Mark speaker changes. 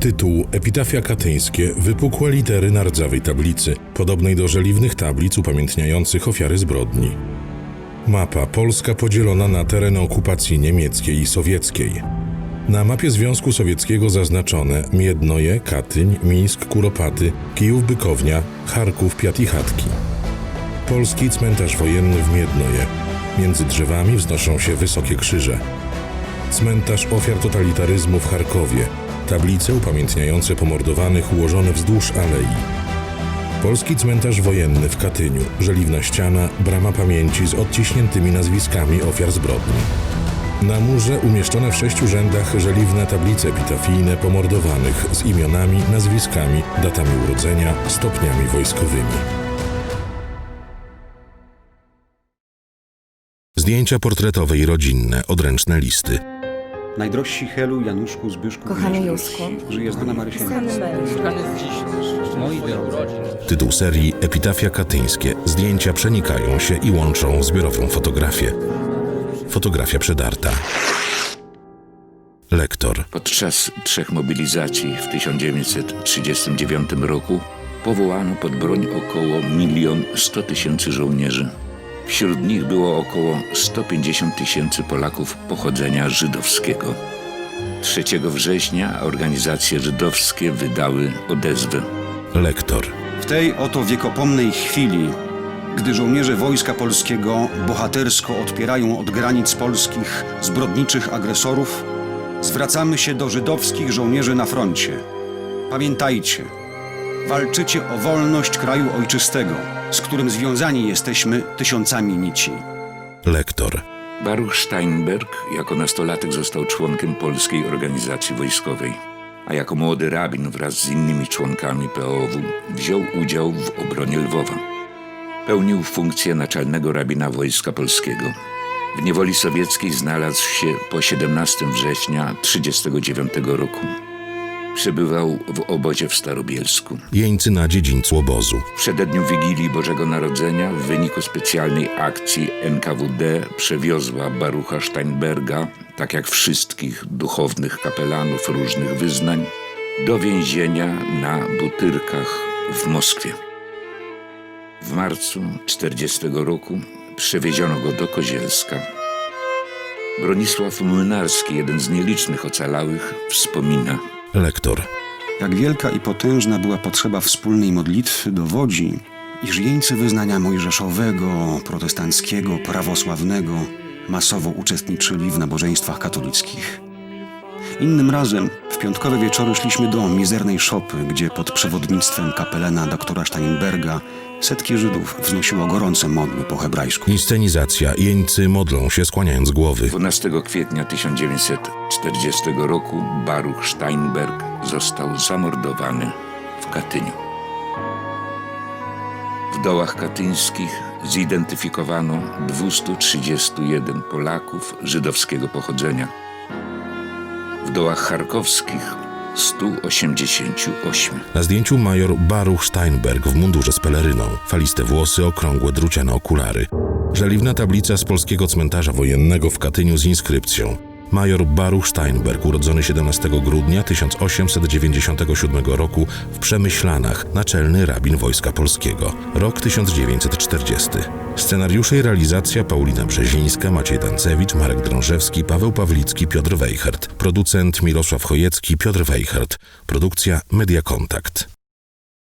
Speaker 1: Tytuł Epitafia Katyńskie wypukłe litery na rdzawej tablicy, podobnej do żeliwnych tablic upamiętniających ofiary zbrodni. Mapa Polska podzielona na tereny okupacji niemieckiej i sowieckiej. Na mapie Związku Sowieckiego zaznaczone Miednoje, Katyń, Mińsk, Kuropaty, Kijów, Bykownia, Charków, Piat i Chatki. Polski cmentarz wojenny w Miednoje. Między drzewami wznoszą się wysokie krzyże. Cmentarz ofiar totalitaryzmu w Charkowie. Tablice upamiętniające pomordowanych ułożone wzdłuż alei. Polski cmentarz wojenny w Katyniu. Żeliwna ściana, brama pamięci z odciśniętymi nazwiskami ofiar zbrodni. Na murze umieszczone w sześciu rzędach żeliwne tablice epitafijne pomordowanych z imionami, nazwiskami, datami urodzenia, stopniami wojskowymi. Zdjęcia portretowe i rodzinne, odręczne listy.
Speaker 2: Najdrożsi Helu, Januszku, Zbyszku,
Speaker 3: Kochany. Józku.
Speaker 2: Żyje znana
Speaker 4: drodzy,
Speaker 1: Tytuł serii Epitafia Katyńskie. Zdjęcia przenikają się i łączą zbiorową fotografię. Fotografia przedarta. Lektor.
Speaker 5: Podczas trzech mobilizacji w 1939 roku powołano pod broń około milion sto tysięcy żołnierzy. Wśród nich było około 150 tysięcy Polaków pochodzenia żydowskiego. 3 września organizacje żydowskie wydały odezwę.
Speaker 1: Lektor.
Speaker 2: W tej oto wiekopomnej chwili, gdy żołnierze Wojska Polskiego bohatersko odpierają od granic polskich zbrodniczych agresorów, zwracamy się do żydowskich żołnierzy na froncie. Pamiętajcie, walczycie o wolność kraju ojczystego, z którym związani jesteśmy tysiącami nici.
Speaker 1: Lektor.
Speaker 5: Baruch Steinberg jako nastolatek został członkiem polskiej organizacji wojskowej, a jako młody rabin wraz z innymi członkami POW wziął udział w obronie Lwowa. Pełnił funkcję naczelnego rabina Wojska Polskiego. W niewoli sowieckiej znalazł się po 17 września 1939 roku. Przebywał w obozie w Starobielsku.
Speaker 1: Jeńcy na dziedzińcu obozu.
Speaker 5: W przededniu Wigilii Bożego Narodzenia w wyniku specjalnej akcji NKWD przewiozła Barucha Steinberga, tak jak wszystkich duchownych kapelanów różnych wyznań, do więzienia na Butyrkach w Moskwie. W marcu 40 roku przewieziono go do Kozielska. Bronisław Młynarski, jeden z nielicznych ocalałych, wspomina –
Speaker 1: Lektor.
Speaker 2: Jak wielka i potężna była potrzeba wspólnej modlitwy dowodzi, iż jeńcy wyznania mojżeszowego, protestanckiego, prawosławnego masowo uczestniczyli w nabożeństwach katolickich. Innym razem w piątkowe wieczory szliśmy do mizernej szopy, gdzie pod przewodnictwem kapelana doktora Steinberga setki Żydów wznosiło gorące modły po hebrajsku.
Speaker 1: Inscenizacja. Jeńcy modlą się skłaniając głowy.
Speaker 5: 12 kwietnia 1940 roku Baruch Steinberg został zamordowany w Katyniu. W dołach katyńskich zidentyfikowano 231 Polaków żydowskiego pochodzenia. W dołach charkowskich 188.
Speaker 1: Na zdjęciu major Baruch Steinberg w mundurze z peleryną. Faliste włosy, okrągłe druciane okulary. Żeliwna tablica z polskiego cmentarza wojennego w Katyniu z inskrypcją. Major Baruch Steinberg, urodzony 17 grudnia 1897 roku w Przemyślanach, naczelny rabin Wojska Polskiego. Rok 1940. Scenariusze i realizacja Paulina Brzezińska, Maciej Dancewicz, Marek Drążewski, Paweł Pawlicki, Piotr Weichert. Producent Mirosław Chojecki, Piotr Weichert. Produkcja Media Kontakt.